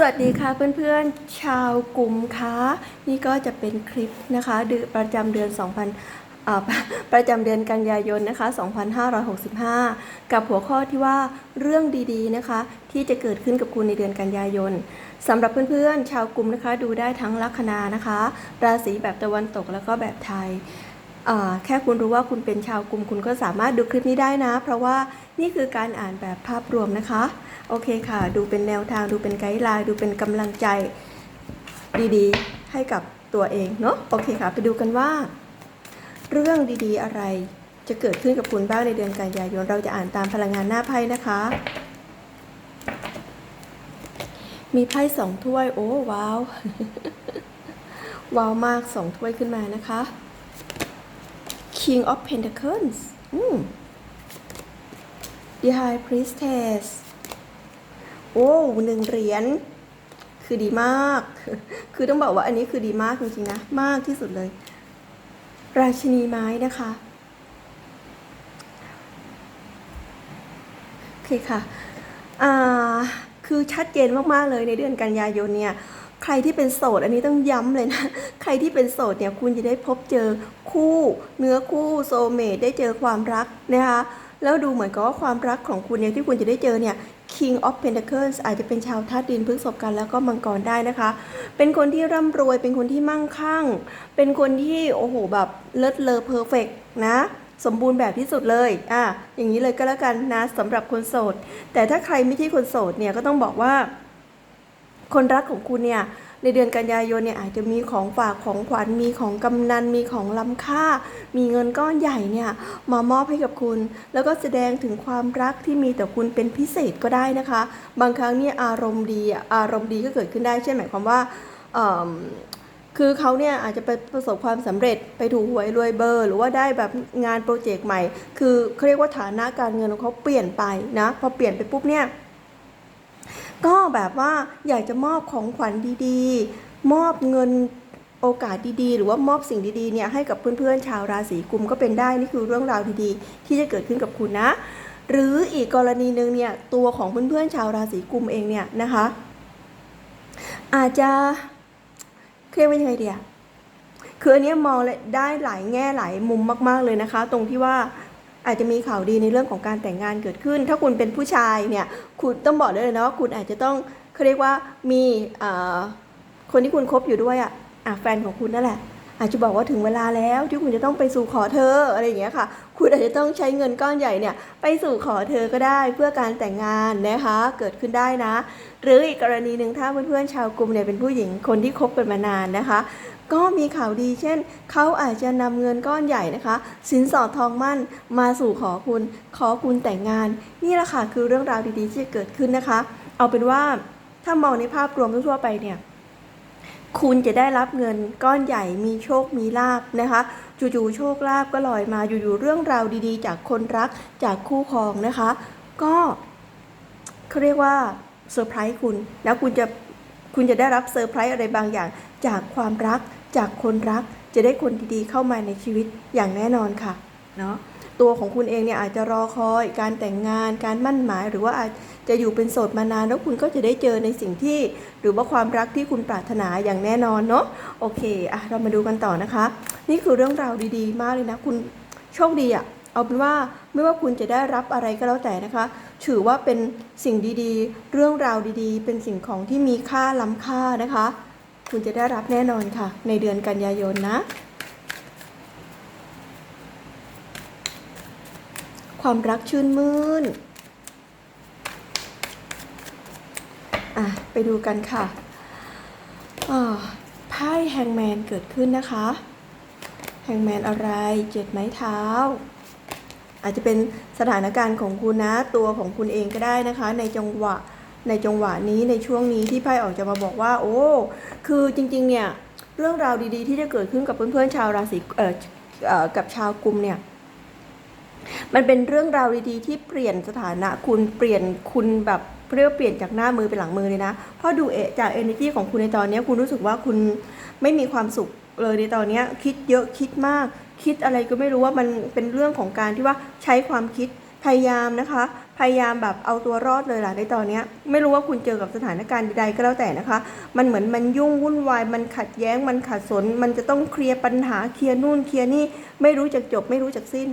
สวัสดีค่ะเพื่อนๆชาวกลุ่มคะนี่ก็จะเป็นคลิปนะคะเดือนประจำเดือน 2000 ประจำเดือนกันยายนนะคะ 2565 กับหัวข้อที่ว่าเรื่องดีๆนะคะ ที่จะเกิดขึ้นกับคุณในเดือนกันยายนสำหรับเพื่อนๆ ชาวกลุ่มนะคะ ดูได้ทั้งลัคนานะคะ ราศีแบบตะวันตกแล้วก็แบบไทย แค่คุณรู้ว่าคุณเป็นชาวกลุ่มคุณก็สามารถดูคลิปนี้ได้นะ เพราะว่านี่คือการอ่านแบบภาพรวมนะคะ โอเคค่ะ ดูเป็นแนวทางดูเป็นไกด์ไลน์ดูเป็นกำลังใจดีๆ ให้กับตัวเองเนาะโอเคค่ะ ไปดูกันว่า เรื่องดีๆอะไรจะเกิดขึ้นกับคุณบ้างในเดือนกันยายน เราจะอ่านตามพลังงานหน้าไพ่นะคะ มีไพ่สองถ้วย โอ้ว้าว ว้าวมากสองถ้วยขึ้นมานะคะ King of Pentacles อืม The High Priestess โอ้หนึ่งเหรียญ คือดีมาก คือต้องบอกว่าอันนี้คือดีมากจริงๆนะ มากที่สุดเลย ราชินีไม้นะคะ โอเคค่ะ อ่า คือชัดเจนมากๆเลยในเดือนกันยายนเนี่ย ใครที่เป็นโสดอันนี้ต้องย้ำเลยนะ ใครที่เป็นโสดเนี่ยคุณจะได้พบเจอคู่ เนื้อคู่โซเมตได้เจอความรักนะคะแล้วดูเหมือนกับว่าความรักของคุณเนี่ยที่คุณจะได้เจอเนี่ย King of Pentacles อาจจะเป็นชาวธาตุดินพฤษภกันแล้วก็มังกรได้นะคะ เป็นคนที่ร่ำรวย เป็นคนที่มั่งคั่ง เป็นคนที่โอ้โหแบบเลิศเลอเพอร์เฟกนะ สมบูรณ์แบบที่สุดเลยอะอย่างนี้เลยก็แล้วกันนะสำหรับคนโสด แต่ถ้าใครไม่ใช่คนโสดเนี่ยก็ต้องบอกว่า คนรักของคุณเนี่ยในเดือนกันยายนเนี่ยอาจจะมีของฝากของขวัญมีของกำนันมีของล้ำค่า มีเงินก้อนใหญ่เนี่ยมามอบให้กับคุณ แล้วก็แสดงถึงความรักที่มีต่อคุณเป็นพิเศษก็ได้นะคะ บางครั้งเนี่ยอารมณ์ดีอารมณ์ดีก็เกิดขึ้นได้เช่นหมายความว่าคือเขาเนี่ยอาจจะไปประสบความสำเร็จไปถูกหวยรวยเบอร์ หรือว่าได้แบบงานโปรเจกต์ใหม่ คือเขาเรียกว่าฐานะการเงินของเขาเปลี่ยนไปนะพอเปลี่ยนไปปุ๊บเนี่ย ก็แบบว่าอยากจะมอบของขวัญดีๆ มอบเงินโอกาสดีๆ หรือว่ามอบสิ่งดีๆเนี่ยให้กับเพื่อนๆชาวราศีกุมก็เป็นได้นี่คือเรื่องราวดีๆ ที่จะเกิดขึ้นกับคุณนะ หรืออีกกรณีหนึ่งเนี่ยตัวของเพื่อนๆชาวราศีกุมเองเนี่ยนะคะ อาจจะเรียกว่ายังไงเดียคืออันนี้มองได้หลายแง่หลายมุมมาก ๆเลยนะคะ ตรงที่ว่า อาจจะมีข่าวดีในเรื่องของการแต่งงานเกิดขึ้น ถ้าคุณเป็นผู้ชายเนี่ยคุณต้องบอกได้เลยนะว่าคุณอาจจะต้องเขาเรียกว่ามีคนที่คุณคบอยู่ด้วยอะอะแฟนของคุณนั่นแหละอาจจะบอกว่าถึงเวลาแล้วที่คุณจะต้องไปสู่ขอเธออะไรอย่างเงี้ยค่ะ คุณอาจจะต้องใช้เงินก้อนใหญ่เนี่ยไปสู่ขอเธอก็ได้เพื่อการแต่งงานนะคะเกิดขึ้นได้นะ หรืออีกกรณีหนึ่งถ้าเพื่อนๆชาวกลุ่มเนี่ยเป็นผู้หญิงคนที่คบกันมานานนะคะ ก็มีข่าวดีเช่น เขาอาจจะนำเงินก้อนใหญ่นะคะ สินสอดทองมั่นมาสู่ขอคุณ ขอคุณแต่งงาน นี่แหละค่ะคือเรื่องราวดีๆที่จะเกิดขึ้นนะคะ เอาเป็นว่าถ้ามองในภาพรวมทั่วๆไปเนี่ยคุณจะได้รับเงินก้อนใหญ่มีโชคมีลาบนะคะจู่ๆโชคลาบก็ลอยมาอยู่ๆเรื่องราวดีๆ จากคนรักจากคู่ครองนะคะ ก็เขาเรียกว่าเซอร์ไพรส์คุณ แล้วคุณจะคุณจะได้รับเซอร์ไพรส์อะไรบางอย่างจากความรัก จากคนรักจะได้คนดีๆเข้ามาในชีวิตอย่างแน่นอนค่ะเนาะตัวของคุณเองเนี่ยอาจจะรอคอยการแต่งงานการมั่นหมาย หรือว่าอาจจะอยู่เป็นโสดมานานแล้วคุณก็จะได้เจอในสิ่งที่ หรือว่าความรักที่คุณปรารถนาอย่างแน่นอนเนาะโอเคอะเรามาดูกันต่อนะคะ นี่คือเรื่องราวดีๆ มากเลยนะ คุณโชคดีอะเอาเป็นว่าไม่ว่าคุณจะได้รับอะไรก็แล้วแต่นะคะ ถือว่าเป็นสิ่งดีๆ เรื่องราวดีๆ เป็นสิ่งของที่มีค่าล้ำค่านะคะ คุณจะได้รับแน่นอนค่ะ ในเดือนกันยายนนะ ความรักชื่นมื่นอะ ไปดูกันค่ะอ่าไพ่แฮงแมนเกิดขึ้นนะคะแฮงแมนอะไรเจ็ดไม้เท้า อาจจะเป็นสถานการณ์ของคุณนะ ตัวของคุณเองก็ได้นะคะ ในจังหวะ ในจังหวะนี้ในช่วงนี้ที่ไพ่ออกจะมาบอกว่า โอ้ คือจริงๆ เนี่ยเรื่องราวดีๆ ที่จะเกิดขึ้นกับเพื่อนๆชาวราศีเอ่อเอ่อกับชาวกุมเนี่ยมันเป็นเรื่องราวดีๆที่เปลี่ยนสถานะคุณเปลี่ยนคุณแบบเรียกว่าเปลี่ยนจากหน้ามือเป็นหลังมือเลยนะเพราะดูเอะจาก energy ของคุณในตอนนี้คุณรู้สึกว่าคุณไม่มีความสุขเลยในตอนนี้คิดเยอะคิดมาก คิดอะไรก็ไม่รู้ว่ามันเป็นเรื่องของการที่ว่าใช้ความคิดพยายามนะคะ พยายามแบบเอาตัวรอดเลยล่ะในตอนนี้ไม่รู้ว่าคุณเจอกับสถานการณ์ใดก็แล้วแต่นะคะ มันเหมือนมันยุ่งวุ่นวาย มันขัดแย้ง มันขัดสน มันจะต้องเคลียร์ปัญหาเคลียร์นู่นเคลียร์นี่ไม่รู้จักจบ ไม่รู้จักสิ้น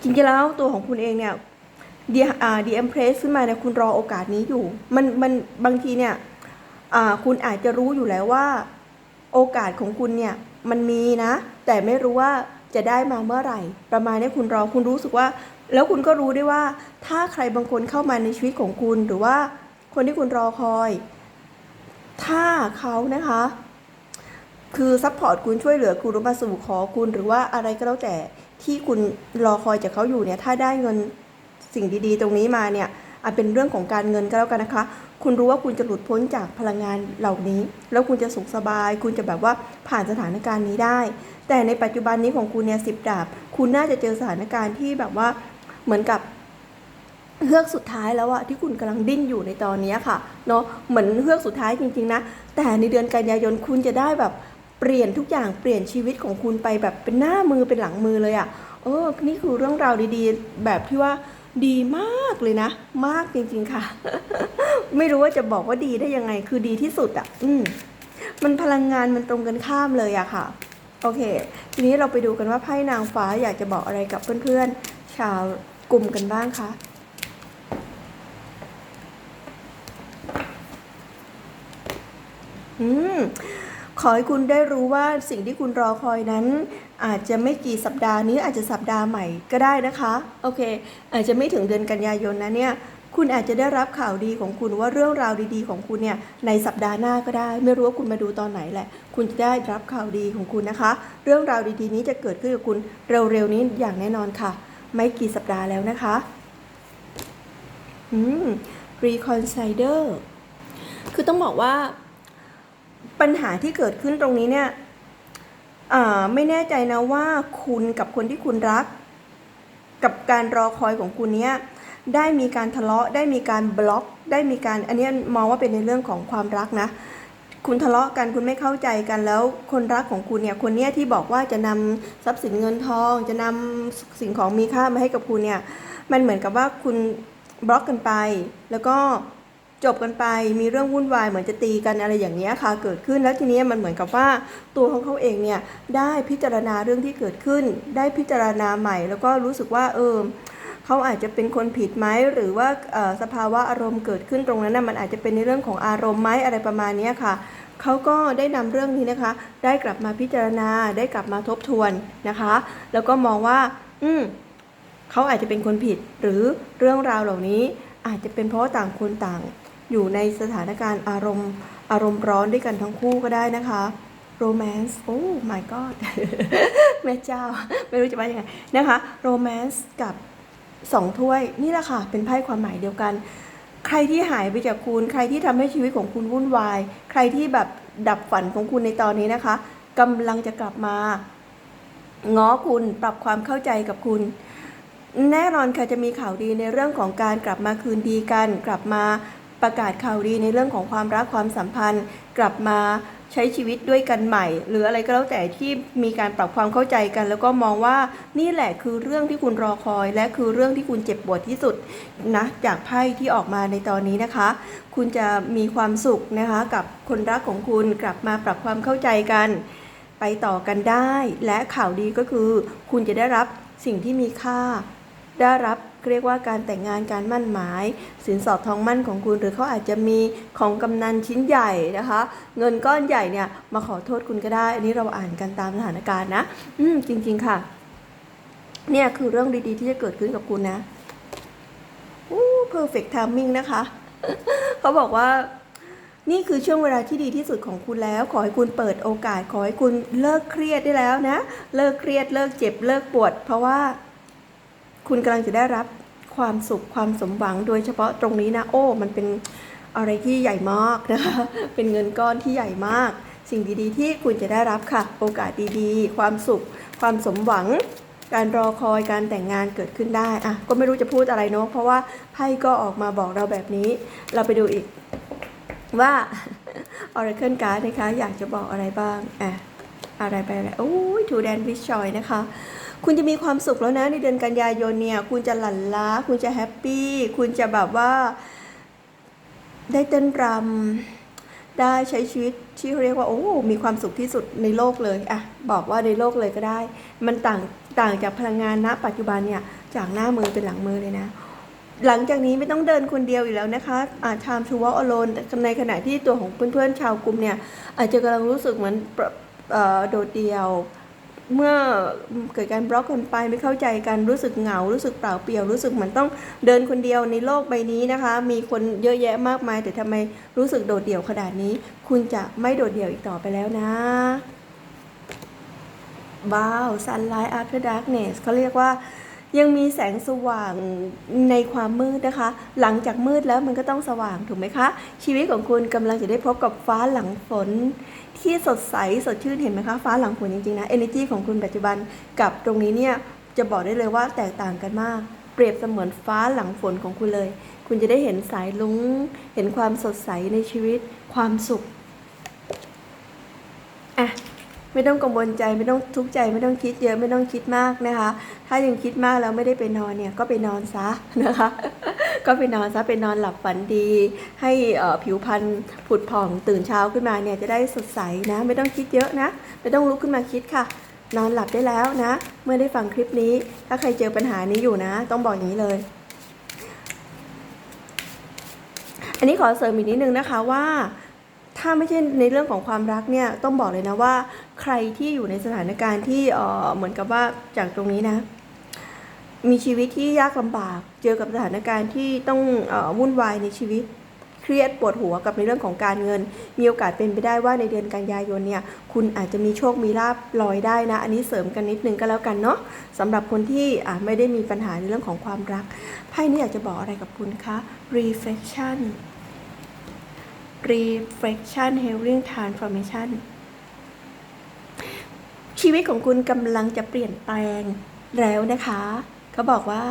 จริงๆแล้วตัวของคุณเองเนี่ยดีอ่าดีเอ็มเพรสขึ้นมาเนี่ยคุณรอโอกาสนี้อยู่ มันมันบางทีเนี่ยอ่าคุณอาจจะรู้อยู่แล้วว่า โอกาสของคุณเนี่ยมันมีนะ แต่ไม่รู้ว่าจะได้มาเมื่อไหร่ ประมาณนี้คุณรอคุณรู้สึกว่า แล้วคุณก็รู้ได้ว่า ถ้าใครบางคนเข้ามาในชีวิตของคุณ หรือว่าคนที่คุณรอคอย ถ้าเขานะคะ คือซัพพอร์ตคุณช่วยเหลือคุณรู้มาสู่ขอคุณ หรือว่าอะไรก็แล้วแต่ที่คุณรอคอยจากเขาอยู่เนี่ย ถ้าได้เงินสิ่งดีๆ ตรงนี้มาเนี่ยอาจเป็นเรื่องของการเงินก็แล้วกันนะคะ คุณรู้ว่าคุณจะหลุดพ้นจากพลังงานเหล่านี้ แล้วคุณจะสุขสบาย คุณจะแบบว่าผ่านสถานการณ์นี้ได้ แต่ในปัจจุบันนี้ของคุณเนี่ยสิบดาบ คุณน่าจะเจอสถานการณ์ที่แบบว่า เหมือนกับเฮือกสุดท้ายแล้วอะที่คุณกำลังดิ้นอยู่ในตอนนี้ค่ะเนาะเหมือนเฮือกสุดท้ายจริงๆนะแต่ในเดือนกันยายนคุณจะได้แบบเปลี่ยนทุกอย่างเปลี่ยนชีวิตของคุณไปแบบเป็นหน้ามือเป็นหลังมือเลยอะเออนี่คือเรื่องราวดีๆ แบบที่ว่าดีมากเลยนะ มากจริงๆค่ะ ไม่รู้ว่าจะบอกว่าดีได้ยังไงคือดีที่สุดอะอืมมันพลังงานมันตรงกันข้ามเลยอะค่ะ โอเค ทีนี้เราไปดูกันว่าไพ่นางฟ้าอยากจะบอกอะไรกับเพื่อนๆชาว กลุ่มกันบ้างคะอืมขอให้คุณได้รู้ว่าสิ่งที่คุณรอคอยนั้น อาจจะไม่กี่สัปดาห์นี้อาจจะสัปดาห์ใหม่ก็ได้นะคะโอเค อาจจะไม่ถึงเดือนกันยายนนะเนี่ยคุณอาจจะได้รับข่าวดีของคุณว่าเรื่องราวดีๆ ของคุณเนี่ยในสัปดาห์หน้าก็ได้ ไม่รู้ว่าคุณมาดูตอนไหนแหละ คุณจะได้รับข่าวดีของคุณนะคะ เรื่องราวดีๆ นี้จะเกิดขึ้นกับคุณเร็วๆนี้อย่างแน่นอนค่ะ ไม่กี่สัปดาห์แล้วนะคะอืม reconciler คือต้องบอกว่าปัญหาที่เกิดขึ้นตรงนี้เนี่ยไม่แน่ใจนะว่าคุณกับคนที่คุณรัก กับการรอคอยของคุณเนี่ยได้มีการทะเลาะ ได้มีการบล็อก ได้มีการอันนี้มองว่าเป็นในเรื่องของความรักนะ คุณทะเลาะกันคุณไม่เข้าใจกันแล้วคนรักของคุณเนี่ยคนเนี้ยที่บอกว่าจะนำทรัพย์สินเงินทอง จะนำสิ่งของมีค่ามาให้กับคุณเนี่ยมันเหมือนกับว่าคุณบล็อกกันไป แล้วก็จบกันไปมีเรื่องวุ่นวายเหมือนจะตีกันอะไรอย่างเงี้ยค่ะเกิดขึ้นแล้วทีนี้มันเหมือนกับว่าตัวของเขาเองเนี่ยได้พิจารณาเรื่องที่เกิดขึ้น ได้พิจารณาใหม่ แล้วก็รู้สึกว่าเออ เขาอาจจะเป็นคนผิดไหมหรือว่าสภาวะอารมณ์เกิดขึ้นตรงนั้นนะมันอาจจะเป็นในเรื่องของอารมณ์ไหมอะไรประมาณนี้ค่ะเขาก็ได้นำเรื่องนี้นะคะ ได้กลับมาพิจารณาได้กลับมาทบทวนนะคะ แล้วก็มองว่า อืมเขาอาจจะเป็นคนผิด หรือเรื่องราวเหล่านี้อาจจะเป็นเพราะต่างคนต่าง อยู่ในสถานการณ์อารมณ์อารมณ์ร้อนด้วยกันทั้งคู่ก็ได้นะคะโรแมนส์โอ้ my god แม่เจ้า ไม่รู้จะว่ายังไงนะคะโรแมนส์กับ สองถ้วยนี่แหละค่ะ เป็นไพ่ความหมายเดียวกัน ใครที่หายไปจากคุณ ใครที่ทำให้ชีวิตของคุณวุ่นวาย ใครที่แบบดับฝันของคุณในตอนนี้นะคะ กำลังจะกลับมาง้อคุณปรับความเข้าใจกับคุณ แน่นอนค่ะจะมีข่าวดีในเรื่องของการกลับมาคืนดีกัน กลับมาประกาศข่าวดีในเรื่องของความรักความสัมพันธ์ กลับมา ช้ชีวิตด้วยกันใหม่ หรืออะไรก็แล้วแต่ที่มีการปรับความเข้าใจกัน แล้วก็มองว่านี่แหละคือเรื่องที่คุณรอคอย และคือเรื่องที่คุณเจ็บปวดที่สุดนะจากไพ่ที่ออกมาในตอนนี้นะคะ คุณจะมีความสุขนะคะ กับคนรักของคุณกลับมาปรับความเข้าใจกัน ไปต่อกันได้ และข่าวดีก็คือ คุณจะได้รับสิ่งที่มีค่า ได้รับ เรียกว่าการแต่งงานการมั่นหมาย สินสอดทองมั่นของคุณ หรือเขาอาจจะมีของกำนันชิ้นใหญ่นะคะ เงินก้อนใหญ่เนี่ยมาขอโทษคุณก็ได้ อันนี้เราอ่านกันตามสถานการณ์นะ อืมจริง ๆ ค่ะ เนี่ยคือเรื่องดีๆ ที่จะเกิดขึ้นกับคุณนะอู้ perfect timing นะคะ เขาบอกว่านี่คือช่วงเวลาที่ดีที่สุดของคุณแล้ว ขอให้คุณเปิดโอกาส ขอให้คุณเลิกเครียดได้แล้วนะ เลิกเครียด เลิกเจ็บ เลิกปวด เพราะว่า คุณกำลังจะได้รับความสุขความสมหวังโดยเฉพาะตรงนี้นะ โอ้ มันเป็นอะไรที่ใหญ่มากนะคะ เป็นเงินก้อนที่ใหญ่มาก สิ่งดีๆ ที่คุณจะได้รับค่ะ โอกาสดีๆ ความสุข ความสมหวัง การรอคอยการแต่งงานเกิดขึ้นได้อะก็ไม่รู้จะพูดอะไรเนาะเพราะว่าไพ่ก็ออกมาบอกเราแบบนี้ เราไปดูอีกว่า Oracle Card นะคะ อยากจะบอกอะไรบ้างอะอะไรไปอะไรโอ้ยทูแดนวิชชอยนะคะ คุณจะมีความสุขแล้วนะในเดือนกันยายนเนี่ยคุณจะหลั่นล้า คุณจะแฮปปี้คุณจะแบบว่า ได้เต้นรำได้ใช้ชีวิตที่เรียกว่า โอ้มีความสุขที่สุดในโลกเลยอะบอกว่าในโลกเลยก็ได้ มันต่างต่างจากพลังงานณ ปัจจุบันเนี่ยจากหน้ามือเป็นหลังมือเลยนะหลังจากนี้ไม่ต้องเดินคนเดียวอีกแล้วนะคะอาชามชูวอลอโลนในขณะที่ตัวของเพื่อนๆชาวกลุ่มเนี่ย อาจจะกำลังรู้สึกเหมือนโดดเดี่ยว เมื่อเกิดการบล็อกกันไปไม่เข้าใจกันรู้สึกเหงา รู้สึกเปล่าเปลี่ยวรู้สึกเหมือนต้องเดินคนเดียวในโลกใบนี้นะคะ มีคนเยอะแยะมากมาย แต่ทำไมรู้สึกโดดเดี่ยวขนาดนี้ คุณจะไม่โดดเดี่ยวอีกต่อไปแล้วนะว้าว sunlight after darkness เขาเรียกว่า ยังมีแสงสว่างในความมืดนะคะ หลังจากมืดแล้วมันก็ต้องสว่างถูกไหมคะ ชีวิตของคุณกำลังจะได้พบกับฟ้าหลังฝน ที่สดใสสดชื่นเห็นไหมคะ ฟ้าหลังฝนจริงๆนะ energy ของคุณปัจจุบันกับตรงนี้เนี่ยจะบอกได้เลยว่าแตกต่างกันมาก เปรียบเสมือนฟ้าหลังฝนของคุณเลย คุณจะได้เห็นสายลุงเห็นความสดใสในชีวิต ความสุข ไม่ต้องกังวลใจไม่ต้องทุกข์ใจไม่ต้องคิดเยอะไม่ต้องคิดมากนะคะ ถ้ายังคิดมากแล้วไม่ได้ไปนอนเนี่ยก็ไปนอนซะนะคะ ก็ไปนอนซะไปนอนหลับฝันดี ให้ผิวพรรณผุดผ่องตื่นเช้าขึ้นมาเนี่ยจะได้สดใสนะ ไม่ต้องคิดเยอะนะ ไม่ต้องลุกขึ้นมาคิดค่ะ นอนหลับได้แล้วนะ เมื่อได้ฟังคลิปนี้ ถ้าใครเจอปัญหานี้อยู่นะ ต้องบอกอย่างนี้เลยอันนี้ขอเสริมอีกนิดนึงนะคะว่า ถ้าไม่ใช่ในเรื่องของความรักเนี่ยต้องบอกเลยนะว่า ใครที่อยู่ในสถานการณ์ที่เหมือนกับว่าจากตรงนี้นะ มีชีวิตที่ยากลำบาก เจอกับสถานการณ์ที่ต้องอวุ่นวายในชีวิตเครียดปวดหัวกับในเรื่องของการเงิน มีโอกาสเป็นไปได้ว่าในเดือนกันยายนเนี่ย คุณอาจจะมีโชคมีลาบลอยได้นะ อันนี้เสริมกันนิดนึงก็แล้วกันเนาะสำหรับคนที่ไม่ได้มีปัญหาในเรื่องของความรักไพ่นี้อยากจะบอกอะไรกับคุณคะ reflection reflection healing transformation ชีวิตของคุณกำลังจะเปลี่ยนแปลงแล้วนะคะ เขาบอกว่า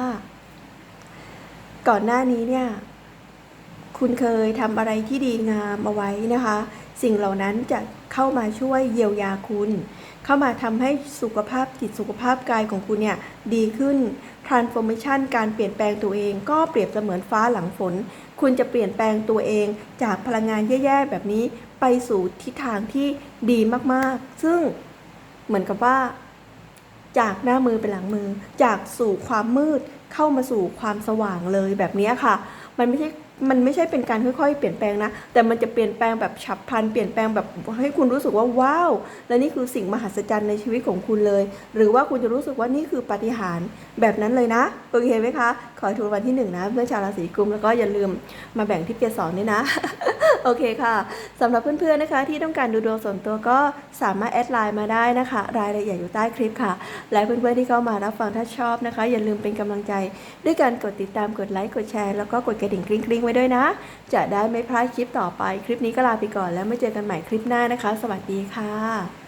ก่อนหน้านี้เนี่ย คุณเคยทำอะไรที่ดีงามเอาไว้นะคะ สิ่งเหล่านั้นจะเข้ามาช่วยเยียวยาคุณ เข้ามาทำให้สุขภาพจิตสุขภาพกายของคุณเนี่ยดีขึ้น transformation การเปลี่ยนแปลงตัวเอง ก็เปรียบเสมือนฟ้าหลังฝน คุณจะเปลี่ยนแปลงตัวเองจากพลังงานแย่ๆแบบนี้ไปสู่ทิศทางที่ดีมากๆ ซึ่ง เหมือนกับว่า จากหน้ามือเป็นหลังมือ จากสู่ความมืดเข้ามาสู่ความสว่างเลยแบบนี้ค่ะ มันไม่ใช่ มันไม่ใช่เป็นการค่อยๆ เปลี่ยนแปลงนะ แต่มันจะเปลี่ยนแปลงแบบฉับพลัน เปลี่ยนแปลงแบบให้คุณรู้สึกว่าว้าว และนี่คือสิ่งมหัศจรรย์ในชีวิตของคุณเลย หรือว่าคุณจะรู้สึกว่านี่คือปาฏิหาริย์แบบนั้นเลยนะ โอเคไหมคะ ขอถูกวันที่หนึ่งนะเพื่อนชาวราศีกุมแล้วก็อย่าลืมมาแบ่งทิปเกสอนด้วยนะ โอเคค่ะสำหรับเพื่อนๆนะคะ ที่ต้องการดูดวงส่วนตัวก็สามารถแอดไลน์มาได้นะคะ รายละเอียดอยู่ใต้คลิปค่ะ และเพื่อนๆที่เข้ามารับฟังถ้าชอบนะคะ อย่าลืมเป็นกำลังใจ ด้วยการกดติดตามกดไลค์กดแชร์แล้วก็กดกระดิ่งกริ๊งไว้ด้วยนะ จะได้ไม่พลาดคลิปต่อไป คลิปนี้ก็ลาไปก่อนแล้วไม่เจอกันใหม่คลิปหน้านะคะ สวัสดีค่ะ